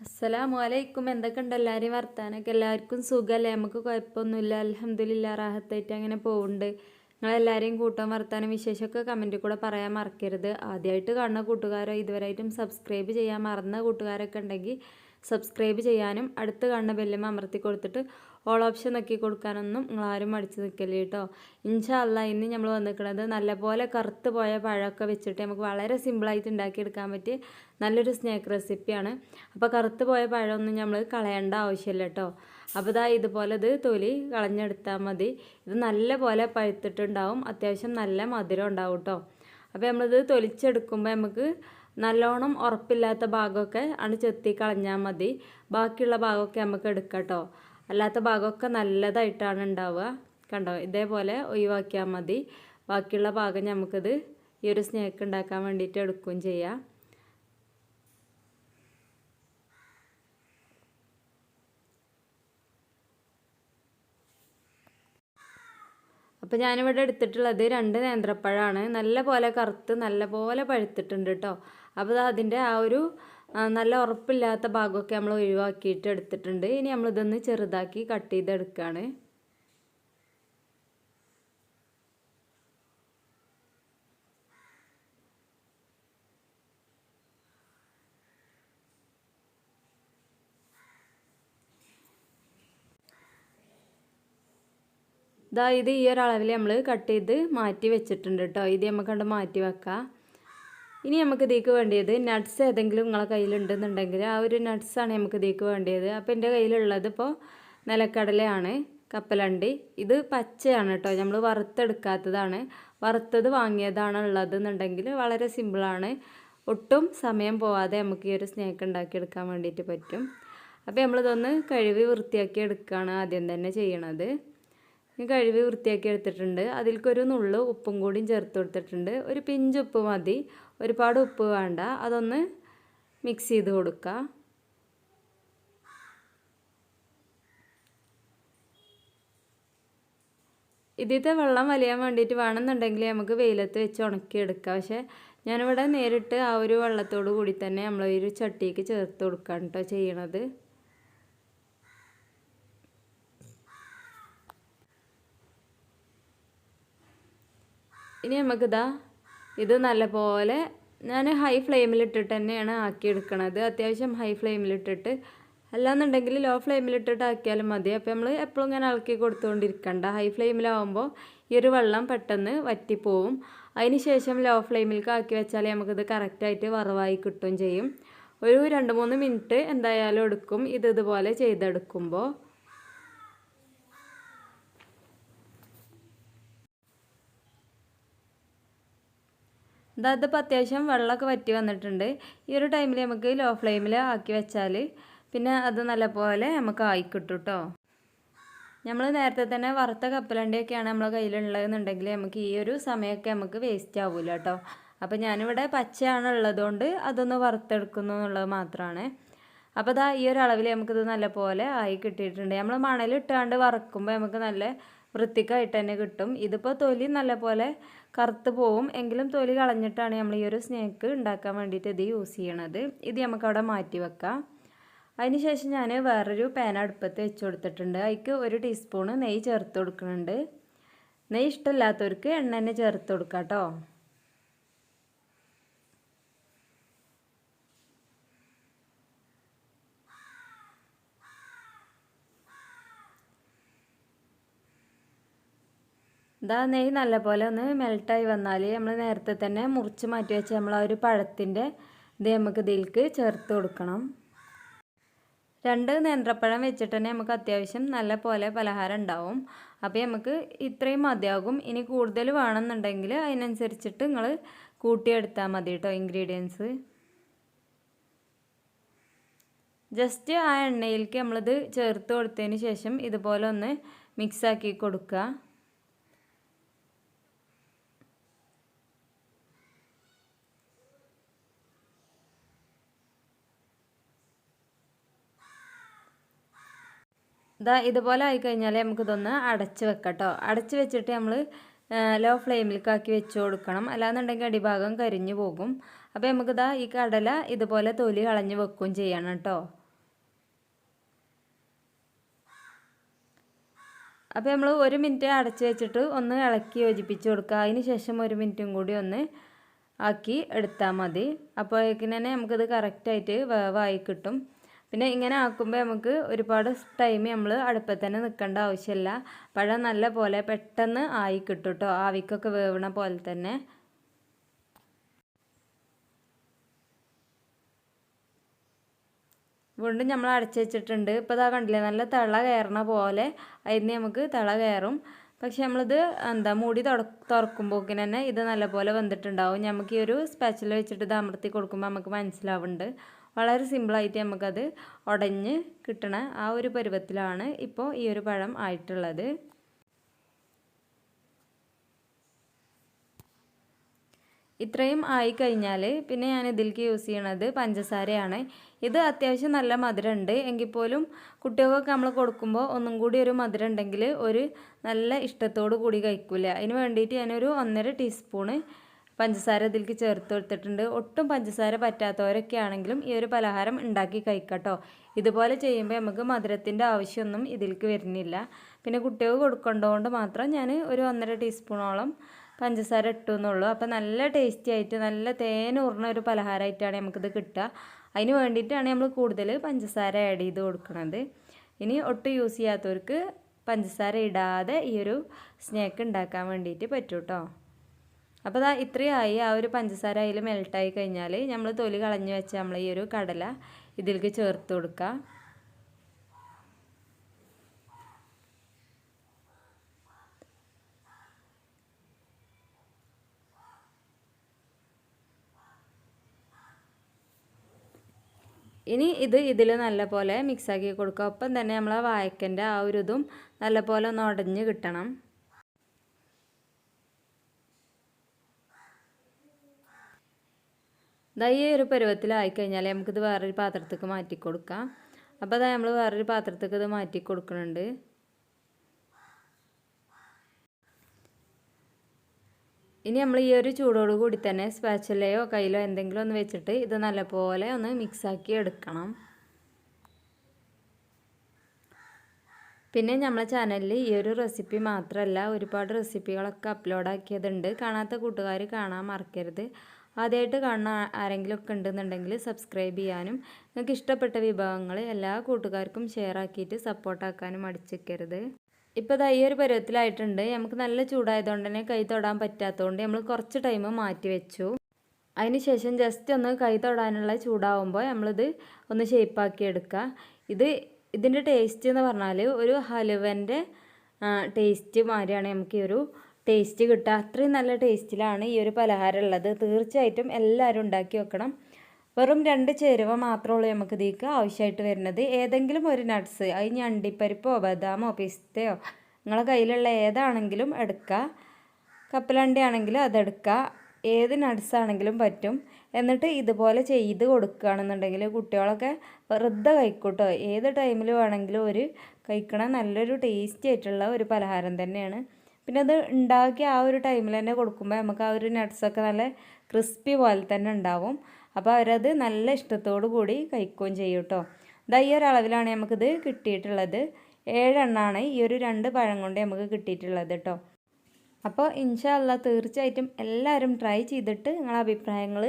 അസ്സലാമു അലൈക്കും എന്തൊക്കെ ഉണ്ട് എല്ലാവരെയും വർത്താനൊക്കെ എല്ലാവർക്കും സുഖമല്ലേ? നമുക്ക് കുഴപ്പമൊന്നുമില്ല. അലഹമ്മദില്ല റാഹത്തായിട്ട് അങ്ങനെ പോകുന്നുണ്ട് നിങ്ങളെല്ലാവരെയും കൂട്ടാൻ വർത്താനം വിശേഷമൊക്കെ കമന്റിൽ കൂടെ പറയാൻ മറക്കരുത്. ആദ്യമായിട്ട് കാണുന്ന കൂട്ടുകാരോ ഇതുവരെയായിട്ടും സബ്സ്ക്രൈബ് ചെയ്യാൻ മറന്ന കൂട്ടുകാരൊക്കെ ഉണ്ടെങ്കിൽ സബ്സ്ക്രൈബ് ചെയ്യാനും അടുത്ത് കാണുന്ന ബെല്ലും അമർത്തി കൊടുത്തിട്ട് ഓൾ ഓപ്ഷൻ നക്കി കൊടുക്കാനൊന്നും നിങ്ങളാരും മടിച്ച് നിൽക്കല്ലേ കേട്ടോ ഇൻഷാല്ല ഇന്ന് നമ്മൾ വന്നിരിക്കുന്നത് നല്ലപോലെ കറുത്ത് പോയ പഴമൊക്കെ വെച്ചിട്ട് നമുക്ക് വളരെ സിമ്പിളായിട്ട് ഉണ്ടാക്കിയെടുക്കാൻ പറ്റിയ നല്ലൊരു സ്നാക്ക് റെസിപ്പിയാണ് അപ്പോൾ കറുത്ത് പോയ പഴമൊന്നും നമ്മൾ കളയേണ്ട ആവശ്യമില്ല കേട്ടോ അപ്പോൾ ഇതാ ഇതുപോലെ ഇത് തൊലി കളഞ്ഞെടുത്താൽ മതി. ഇത് നല്ലപോലെ പഴുത്തിട്ടുണ്ടാവും. അത്യാവശ്യം നല്ല മധുരം ഉണ്ടാവും കേട്ടോ അപ്പോൾ നമ്മളിത് തൊലിച്ചെടുക്കുമ്പോൾ നമുക്ക് നല്ലോണം ഉറപ്പില്ലാത്ത ഭാഗമൊക്കെ ആണ് ചെത്തി കളഞ്ഞാൽ മതി. ബാക്കിയുള്ള ഭാഗമൊക്കെ നമുക്ക് എടുക്കാം കേട്ടോ അല്ലാത്ത ഭാഗമൊക്കെ നല്ലതായിട്ടാണ് ഉണ്ടാവുക. കണ്ടോ? ഇതേപോലെ ഒഴിവാക്കിയാൽ മതി. ബാക്കിയുള്ള ഭാഗം നമുക്കിത് ഈ ഒരു സ്നേക്ക് ഉണ്ടാക്കാൻ വേണ്ടിയിട്ട് എടുക്കുകയും ചെയ്യാം. അപ്പോൾ ഞാനിവിടെ എടുത്തിട്ടുള്ളത് രണ്ട് നേന്ത്രപ്പഴമാണ് നല്ല പോലെ കറുത്ത് നല്ല പോലെ പഴുത്തിട്ടുണ്ട് കേട്ടോ അപ്പോൾ അതിന്റെ ആ ഒരു നല്ല ഉറപ്പില്ലാത്ത ഭാഗമൊക്കെ നമ്മൾ ഒഴിവാക്കിയിട്ട് എടുത്തിട്ടുണ്ട്. ഇനി നമ്മളിതൊന്ന് ചെറുതാക്കി കട്ട് ചെയ്തെടുക്കുകയാണ് ഇതാ ഇത് ഈ ഒരളവിൽ നമ്മൾ കട്ട് ചെയ്ത് മാറ്റി വെച്ചിട്ടുണ്ട് കേട്ടോ. ഇത് നമുക്ക് കണ്ട് മാറ്റി വെക്കാം. ഇനി നമുക്ക് ഇതേക്ക് വേണ്ടിയത് നട്ട്സ് ഏതെങ്കിലും നിങ്ങളെ കയ്യിലുണ്ടെന്നുണ്ടെങ്കിൽ ആ ഒരു നട്ട്സാണ് നമുക്ക് ഇതേക്ക് വേണ്ടിയത്. അപ്പോൾ എന്റെ കയ്യിലുള്ളത് ഇപ്പോൾ നിലക്കടലയാണ് കപ്പലണ്ടി. ഇത് പച്ചയാണ് കേട്ടോ. നമ്മൾ വറുത്തെടുക്കാത്തതാണ്. വറുത്തത് വാങ്ങിയതാണ് ഉള്ളതെന്നുണ്ടെങ്കിൽ വളരെ സിമ്പിളാണ് ഒട്ടും സമയം പോവാതെ നമുക്ക് ഈ ഒരു സ്നാക്ക് ഉണ്ടാക്കിയെടുക്കാൻ വേണ്ടിയിട്ട് പറ്റും. അപ്പോൾ നമ്മളിതൊന്ന് കഴുകി വൃത്തിയാക്കി എടുക്കുകയാണ് ആദ്യം തന്നെ ചെയ്യണത്. കഴുകി വൃത്തിയാക്കി എടുത്തിട്ടുണ്ട്. അതിൽക്കൊരു നുള്ളു ഉപ്പും കൂടിയും ചേർത്ത് കൊടുത്തിട്ടുണ്ട്. ഒരു പിഞ്ച് ഉപ്പ് മതി. ഒരുപാട് ഉപ്പ് വേണ്ട. അതൊന്ന് മിക്സ് ചെയ്ത് കൊടുക്കുക ഇതിത്തെ വെള്ളം വലിയാൻ വേണ്ടിയിട്ട് വേണമെന്നുണ്ടെങ്കിൽ നമുക്ക് വെയിലത്ത് വെച്ച് ഉണക്കിയെടുക്കാം. പക്ഷേ ഞാനിവിടെ നേരിട്ട് ആ ഒരു വെള്ളത്തോട് കൂടി തന്നെ നമ്മൾ ഒരു ചട്ടിക്ക് ചേർത്ത് കൊടുക്കുകയാണ് കേട്ടോ ചെയ്യണത്. ഇനി നമുക്കിതാ ഇത് നല്ലപോലെ ഞാൻ ഹൈ ഫ്ലെയിമിലിട്ടിട്ട് തന്നെയാണ് ആക്കിയെടുക്കണത്. അത്യാവശ്യം ഹൈ ഫ്ലെയിമിലിട്ടിട്ട് അല്ലാന്നുണ്ടെങ്കിൽ ലോ ഫ്ലെയിമിലിട്ടിട്ട് ആക്കിയാലും മതി. അപ്പോൾ നമ്മൾ എപ്പോഴും ഇങ്ങനെ ഇളക്കി കൊടുത്തുകൊണ്ടിരിക്കണ്ട ഹൈ ഫ്ലെയിമിലാവുമ്പോൾ ഈ ഒരു വെള്ളം പെട്ടെന്ന് വറ്റിപ്പോവും. അതിന് ശേഷം ലോ ഫ്ലെയിമിലേക്ക് ആക്കി വെച്ചാൽ നമുക്കിത് കറക്റ്റായിട്ട് വറവായി കിട്ടുകയും ചെയ്യും. ഒരു രണ്ട് മൂന്ന് മിനിറ്റ് എന്തായാലും എടുക്കും. ഇത് ഇതുപോലെ ചെയ്തെടുക്കുമ്പോൾ ഇതാ ഇതിപ്പോൾ അത്യാവശ്യം വെള്ളമൊക്കെ വറ്റി വന്നിട്ടുണ്ട്. ഈ ഒരു ടൈമിൽ നമുക്ക് ലോ ഫ്ലെയിമിൽ ആക്കി വെച്ചാൽ പിന്നെ അത് നല്ലപോലെ നമുക്ക് ആയി കിട്ടും നമ്മൾ നേരത്തെ തന്നെ വറുത്ത കപ്പലണ്ടിയൊക്കെയാണ് നമ്മളെ കയ്യിലുള്ളതെന്നുണ്ടെങ്കിൽ നമുക്ക് ഈ ഒരു സമയമൊക്കെ നമുക്ക് വേസ്റ്റ് ആവില്ല കേട്ടോ അപ്പോൾ ഞാനിവിടെ പച്ചയാണ് ഉള്ളതുകൊണ്ട് അതൊന്ന് വറുത്തെടുക്കുന്നു എന്നുള്ളത് മാത്രമാണ് അപ്പോൾ ഇതാ ഈ ഒരു അളവിൽ നമുക്കിത് നല്ലപോലെ ആയി കിട്ടിയിട്ടുണ്ട്. നമ്മൾ മണലിട്ടാണ്ട് വറുക്കുമ്പോൾ നമുക്ക് നല്ല വൃത്തിക്കായിട്ട് തന്നെ കിട്ടും. ഇതിപ്പോൾ തൊലി നല്ലപോലെ കറുത്ത് പോവും. എങ്കിലും തൊലി കളഞ്ഞിട്ടാണ് നമ്മൾ ഈ ഒരു സ്നേക്ക് ഉണ്ടാക്കാൻ വേണ്ടിയിട്ട് ഇത് യൂസ് ചെയ്യണത്. ഇത് നമുക്കവിടെ മാറ്റി വെക്കാം. അതിനുശേഷം ഞാൻ വേറൊരു പാൻ അടുപ്പത്ത് വെച്ച് കൊടുത്തിട്ടുണ്ട്. അതിക്ക് ഒരു ടീസ്പൂണ് നെയ്യ് ചേർത്ത് കൊടുക്കുന്നുണ്ട്. നെയ്യ് ഇഷ്ടമില്ലാത്തവർക്ക് എണ്ണ തന്നെ ചേർത്ത് കൊടുക്കാം കേട്ടോ. ഇതാ നെയ്യ് നല്ലപോലെ ഒന്ന് മെൽട്ടായി വന്നാൽ നമ്മൾ നേരത്തെ തന്നെ മുറിച്ച് മാറ്റി വെച്ച് നമ്മൾ ആ ഒരു പഴത്തിന്റെ ഇത് നമുക്ക് ഇതിലേക്ക് ചേർത്ത് കൊടുക്കണം. രണ്ട് നേന്ത്രപ്പഴം വെച്ചിട്ട് തന്നെ നമുക്ക് അത്യാവശ്യം നല്ല പോലെ പലഹാരം ഉണ്ടാവും. അപ്പോൾ നമുക്ക് ഇത്രയും മതിയാകും. ഇനി കൂടുതൽ വേണമെന്നുണ്ടെങ്കിൽ അതിനനുസരിച്ചിട്ട് നിങ്ങൾ കൂട്ടിയെടുത്താൽ മതി കേട്ടോ ഇൻഗ്രീഡിയൻസ് ജസ്റ്റ് ആ എണ്ണയിലേക്ക് നമ്മളിത് ചേർത്ത് കൊടുത്തതിന് ശേഷം ഇതുപോലെ ഒന്ന് മിക്സാക്കി കൊടുക്കുക. ഇതാ ഇതുപോലെ ആയിക്കഴിഞ്ഞാൽ നമുക്കിതൊന്ന് അടച്ച് വെക്കട്ടോ. അടച്ച് വെച്ചിട്ട് നമ്മൾ ലോ ഫ്ലെയിമിലേക്കാക്കി വെച്ച് കൊടുക്കണം. അല്ലാന്നുണ്ടെങ്കിൽ അടിഭാഗം കരിഞ്ഞു പോകും. അപ്പോൾ നമുക്കിതാ ഈ കടല ഇതുപോലെ തൊലി കളഞ്ഞ് വെക്കുകയും ചെയ്യണം കേട്ടോ. അപ്പോൾ നമ്മൾ ഒരു മിനിറ്റ് അടച്ച് വെച്ചിട്ട് ഒന്ന് ഇളക്കി യോജിപ്പിച്ച് കൊടുക്കുക. അതിന് ശേഷം ഒരു മിനിറ്റും കൂടി ഒന്ന് ആക്കി എടുത്താൽ മതി. അപ്പോഴേക്കിന് തന്നെ നമുക്കിത് കറക്റ്റായിട്ട് വേവായി കിട്ടും. പിന്നെ ഇങ്ങനെ ആക്കുമ്പോൾ നമുക്ക് ഒരുപാട് ടൈം നമ്മൾ അടുപ്പത്ത് തന്നെ നിൽക്കേണ്ട ആവശ്യമില്ല പഴം നല്ല പോലെ പെട്ടെന്ന് ആയി കിട്ടും കേട്ടോ ആവിക്കൊക്കെ വേവണ പോലെ തന്നെ. വീണ്ടും നമ്മൾ അടച്ചു വെച്ചിട്ടുണ്ട്. ഇപ്പോൾ ഇതാ കണ്ടില്ലേ നല്ല തിള കയറണ പോലെ അതിന് നമുക്ക് തിള കയറും പക്ഷെ നമ്മളിത് എന്താ മൂടി തുറക്കുമ്പോക്കിന് തന്നെ ഇത് നല്ലപോലെ വെന്തിട്ടുണ്ടാവും നമുക്ക് ഈ ഒരു സ്പെഷ്യൽ വെച്ചിട്ട് ഇത് അമർത്തി കൊടുക്കുമ്പോൾ നമുക്ക് മനസ്സിലാവുന്നുണ്ട് വളരെ സിമ്പിളായിട്ട് നമുക്കത് ഉടഞ്ഞ് കിട്ടണ ആ ഒരു പരുവത്തിലാണ് ഇപ്പോൾ ഈ ഒരു പഴം ആയിട്ടുള്ളത്. ഇത്രയും ആയി കഴിഞ്ഞാൽ പിന്നെ ഞാൻ ഇതിലേക്ക് യൂസ് ചെയ്യണത് പഞ്ചസാരയാണ്. ഇത് അത്യാവശ്യം നല്ല മധുരമുണ്ട്. എങ്കിൽ പോലും കുട്ടികൾക്കൊക്കെ നമ്മൾ കൊടുക്കുമ്പോൾ ഒന്നും കൂടി ഒരു മധുരം ഉണ്ടെങ്കിൽ ഒരു നല്ല ഇഷ്ടത്തോടു കൂടി കഴിക്കില്ല അതിന് വേണ്ടിയിട്ട് ഞാനൊരു ഒന്നര ടീസ്പൂണ് പഞ്ചസാര ഇതിലേക്ക് ചേർത്ത് കൊടുത്തിട്ടുണ്ട്. ഒട്ടും പഞ്ചസാര പറ്റാത്തവരൊക്കെ ആണെങ്കിലും ഈ ഒരു പലഹാരം ഉണ്ടാക്കി കഴിക്കട്ടോ. ഇതുപോലെ ചെയ്യുമ്പോൾ നമുക്ക് മധുരത്തിന്റെ ആവശ്യമൊന്നും ഇതിലേക്ക് വരുന്നില്ല. പിന്നെ കുട്ടികൾക്ക് കൊടുക്കേണ്ടതുകൊണ്ട് മാത്രം ഞാൻ ഒരു ഒന്നര ടീസ്പൂണോളം പഞ്ചസാര ഇട്ടു എന്നുള്ളൂ അപ്പോൾ നല്ല ടേസ്റ്റി ആയിട്ട് നല്ല തേനൂറിന ഒരു പലഹാരമായിട്ടാണ് നമുക്കിത് കിട്ടുക. അതിന് വേണ്ടിയിട്ടാണ് നമ്മൾ കൂടുതൽ പഞ്ചസാര ആഡ് ചെയ്ത് കൊടുക്കുന്നത് ഇനി ഒട്ടും യൂസ് ചെയ്യാത്തവർക്ക് പഞ്ചസാര ഇടാതെ ഈ ഒരു സ്നാക്ക് ഉണ്ടാക്കാൻ വേണ്ടിയിട്ട് പറ്റൂട്ടോ. അപ്പോൾ അതാ ഇത്രയായി. ആ ഒരു പഞ്ചസാര അതിൽ മെൽട്ടായി കഴിഞ്ഞാൽ നമ്മൾ തൊലി കളഞ്ഞു വെച്ച നമ്മൾ ഈ ഒരു കടല ഇതിലേക്ക് ചേർത്ത് കൊടുക്കുക ഇനി ഇത് ഇതിൽ നല്ലപോലെ മിക്സാക്കി കൊടുക്കുക ഒപ്പം തന്നെ നമ്മൾ ആ വായക്കന്റെ ആ ഒരു ഇതും നല്ലപോലെ ഒന്ന് ഉടഞ്ഞ് കിട്ടണം. ഇതാ ഈ ഒരു പരുവത്തിലായി കഴിഞ്ഞാൽ നമുക്കിത് വേറൊരു പാത്രത്തേക്ക് മാറ്റി കൊടുക്കാം. അപ്പോൾ അതാ നമ്മൾ വേറൊരു പാത്രത്തേക്ക് ഇത് മാറ്റി കൊടുക്കുന്നുണ്ട് ഇനി നമ്മൾ ഈ ഒരു ചൂടോട് കൂടി തന്നെ സ്പാച്ചലയോ കയ്യിലോ എന്തെങ്കിലും ഒന്ന് വെച്ചിട്ട് ഇത് നല്ലപോലെ ഒന്ന് മിക്സാക്കി എടുക്കണം. പിന്നെ നമ്മളെ ചാനലിൽ ഈ ഒരു റെസിപ്പി മാത്രമല്ല ഒരുപാട് റെസിപ്പികളൊക്കെ അപ്ലോഡ് ആക്കിയതുണ്ട് കാണാത്ത കൂട്ടുകാർ കാണാൻ മറക്കരുത്. ആദ്യമായിട്ട് കാണുന്ന ആരെങ്കിലും ഒക്കെ ഉണ്ടെന്നുണ്ടെങ്കിൽ സബ്സ്ക്രൈബ് ചെയ്യാനും നിങ്ങൾക്ക് ഇഷ്ടപ്പെട്ട വിഭവങ്ങൾ എല്ലാ കൂട്ടുകാർക്കും ഷെയർ ആക്കിയിട്ട് സപ്പോർട്ടാക്കാനും അടിച്ചേക്കരുത് ഇപ്പോൾ ഇതാ ഈ ഒരു പരുവത്തിലായിട്ടുണ്ട്. നമുക്ക് നല്ല ചൂടായതുകൊണ്ട് തന്നെ കൈ തൊടാൻ പറ്റാത്തതുകൊണ്ട് നമ്മൾ കുറച്ച് ടൈം മാറ്റി വെച്ചു. അതിന് ശേഷം ജസ്റ്റ് ഒന്ന് കൈ തൊടാനുള്ള ചൂടാവുമ്പോൾ നമ്മളിത് ഒന്ന് ഷേപ്പാക്കി എടുക്കുക. ഇത് ഇതിന്റെ ടേസ്റ്റ് എന്ന് പറഞ്ഞാൽ ഒരു ഹലുവന്റെ ടേസ്റ്റ് മാതിരിയാണ് നമുക്ക് ഈ ഒരു ടേസ്റ്റ് കിട്ടുക. അത്രയും നല്ല ടേസ്റ്റിലാണ് ഈ ഒരു പലഹാരം ഉള്ളത്. തീർച്ചയായിട്ടും എല്ലാവരും ഉണ്ടാക്കി വെക്കണം. വെറും രണ്ട് ചേരുവ മാത്രമേ ഉള്ളൂ നമുക്ക് ഇതിക്ക് ആവശ്യമായിട്ട് വരുന്നത്. ഏതെങ്കിലും ഒരു നട്ട്സ് അത് അണ്ടിപ്പരിപ്പോ ബദാമോ പിസ്തയോ നിങ്ങളെ കയ്യിലുള്ള ഏതാണെങ്കിലും എടുക്കുക. കപ്പലണ്ടി ആണെങ്കിൽ അതെടുക്കുക ഏത് നട്ട്സ് ആണെങ്കിലും പറ്റും. എന്നിട്ട് ഇതുപോലെ ചെയ്ത് കൊടുക്കുകയാണെന്നുണ്ടെങ്കിൽ കുട്ടികളൊക്കെ വെറുതെ കഴിക്കൂട്ടോ. ഏത് ടൈമിൽ വേണമെങ്കിലും ഒരു കഴിക്കണ നല്ലൊരു ടേസ്റ്റി ആയിട്ടുള്ള ഒരു പലഹാരം തന്നെയാണ്. പിന്നെ അത് ഉണ്ടാക്കി ആ ഒരു ടൈമിൽ തന്നെ കൊടുക്കുമ്പോൾ നമുക്ക് ആ ഒരു നട്ട്സൊക്കെ നല്ല ക്രിസ്പി പോലെ തന്നെ ഉണ്ടാവും. അപ്പോൾ അവരത് നല്ല ഇഷ്ടത്തോടു കൂടി കഴിക്കുകയും ചെയ്യും കേട്ടോ. ഇതാ ഈ ഒരളവിലാണ് നമുക്കിത് കിട്ടിയിട്ടുള്ളത്. ഏഴെണ്ണമാണ് ഈ ഒരു രണ്ട് പഴം കൊണ്ട് നമുക്ക് കിട്ടിയിട്ടുള്ളത് കേട്ടോ. അപ്പോൾ ഇൻഷാല്ല തീർച്ചയായിട്ടും എല്ലാവരും ട്രൈ ചെയ്തിട്ട് നിങ്ങളെ അഭിപ്രായങ്ങൾ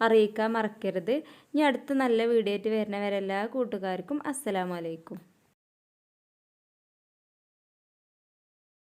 അറിയിക്കാൻ മറക്കരുത്. ഇനി അടുത്ത നല്ല വീഡിയോ ആയിട്ട് വരുന്നവരെല്ലാ കൂട്ടുകാർക്കും അസ്സലാമലൈക്കും